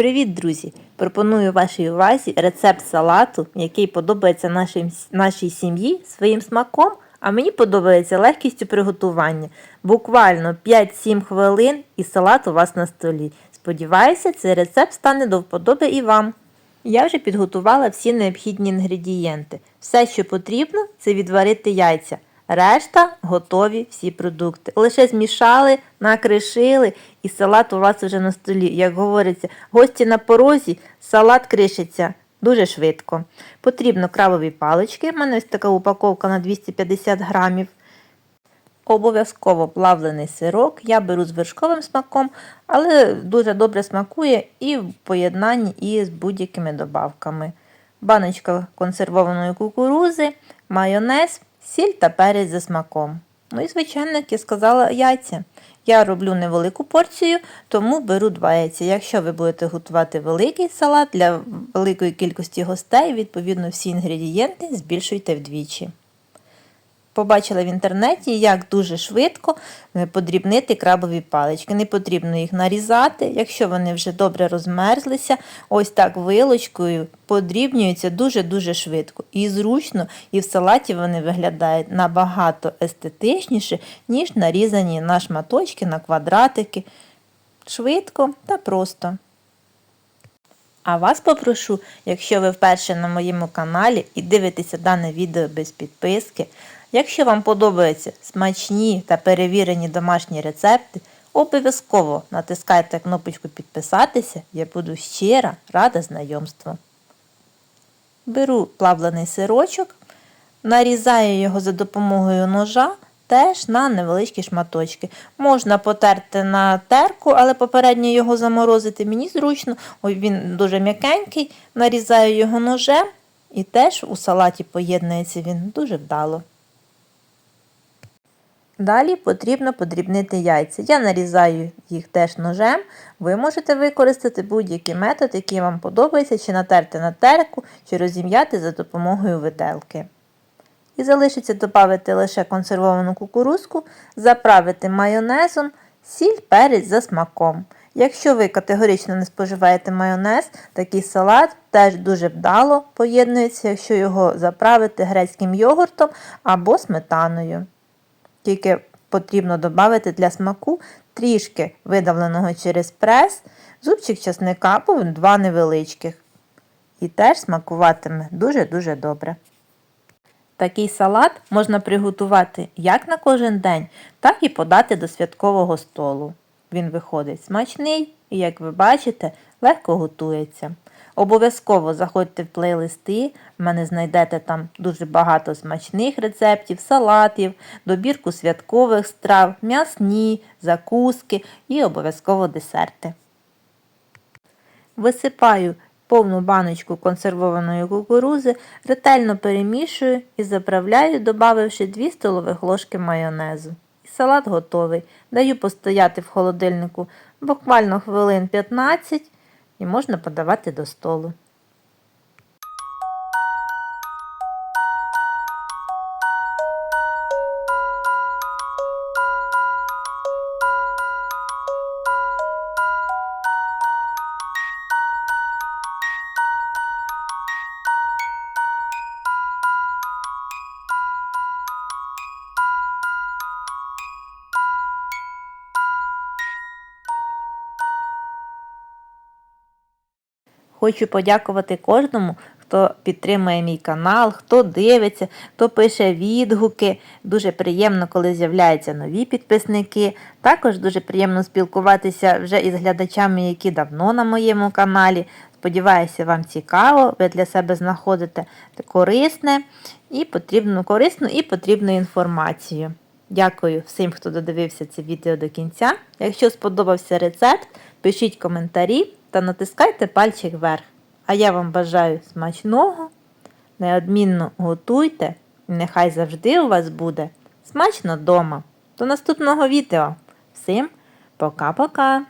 Привіт, друзі! Пропоную вашій увазі рецепт салату, який подобається нашим, нашій сім'ї своїм смаком, а мені подобається легкістю приготування. Буквально 5-7 хвилин і салат у вас на столі. Сподіваюся, цей рецепт стане до вподоби і вам. Я вже підготувала всі необхідні інгредієнти. Все, що потрібно, це відварити яйця. Решта готові всі продукти. Лише змішали, накришили і салат у вас вже на столі. Як говориться, гості на порозі, салат кришиться дуже швидко. Потрібно крабові палички. У мене ось така упаковка на 250 грамів. Обов'язково плавлений сирок. Я беру з вершковим смаком, але дуже добре смакує і в поєднанні із будь-якими добавками. Баночка консервованої кукурузи, майонез, сіль та перець за смаком. Ну і, звичайно, як я сказала, яйця. Я роблю невелику порцію, тому беру два яйця. Якщо ви будете готувати великий салат для великої кількості гостей, відповідно всі інгредієнти збільшуйте вдвічі. Побачила в інтернеті, як дуже швидко е, подрібнити крабові палички. Не потрібно їх нарізати. Якщо вони вже добре розмерзлися, ось так вилочкою подрібнюються дуже-дуже швидко. І зручно, і в салаті вони виглядають набагато естетичніше, ніж нарізані на шматочки, на квадратики. Швидко та просто. А вас попрошу, якщо ви вперше на моєму каналі і дивитеся дане відео без підписки, якщо вам подобаються смачні та перевірені домашні рецепти, обов'язково натискайте кнопочку підписатися, я буду щира рада знайомству. Беру плавлений сирочок, нарізаю його за допомогою ножа теж на невеличкі шматочки. Можна потерти на терку, але попередньо його заморозити. Мені зручно, Ой, він дуже м'якенький, нарізаю його ножем і теж у салаті поєднується він дуже вдало. Далі потрібно подрібнити яйця. Я нарізаю їх теж ножем. Ви можете використати будь-який метод, який вам подобається, чи натерти на терку, чи розім'яти за допомогою виделки. І залишиться додати лише консервовану кукурузку, заправити майонезом, сіль, перець за смаком. Якщо ви категорично не споживаєте майонез, такий салат теж дуже вдало поєднується, якщо його заправити грецьким йогуртом або сметаною. Тільки потрібно додати для смаку трішки видавленого через прес, зубчик часника два невеличких. І теж смакуватиме дуже-дуже добре. Такий салат можна приготувати як на кожен день, так і подати до святкового столу. Він виходить смачний і, як ви бачите, легко готується. Обов'язково заходьте в плейлисти, в мене знайдете там дуже багато смачних рецептів, салатів, добірку святкових страв, м'ясні, закуски і обов'язково десерти. Висипаю повну баночку консервованої кукурузи, ретельно перемішую і заправляю, додавши 2 столових ложки майонезу. І салат готовий. Даю постояти в холодильнику буквально хвилин 15 і можна подавати до столу. Хочу подякувати кожному, хто підтримує мій канал, хто дивиться, хто пише відгуки. Дуже приємно, коли з'являються нові підписники. Також дуже приємно спілкуватися вже із глядачами, які давно на моєму каналі. Сподіваюся, вам цікаво, ви для себе знаходите корисне і потрібну корисну і потрібну інформацію. Дякую всім, хто додивився це відео до кінця. Якщо сподобався рецепт, пишіть коментарі та натискайте пальчик вверх. А я вам бажаю смачного, неодмінно готуйте, і нехай завжди у вас буде смачно дома. До наступного відео. Всім пока-пока!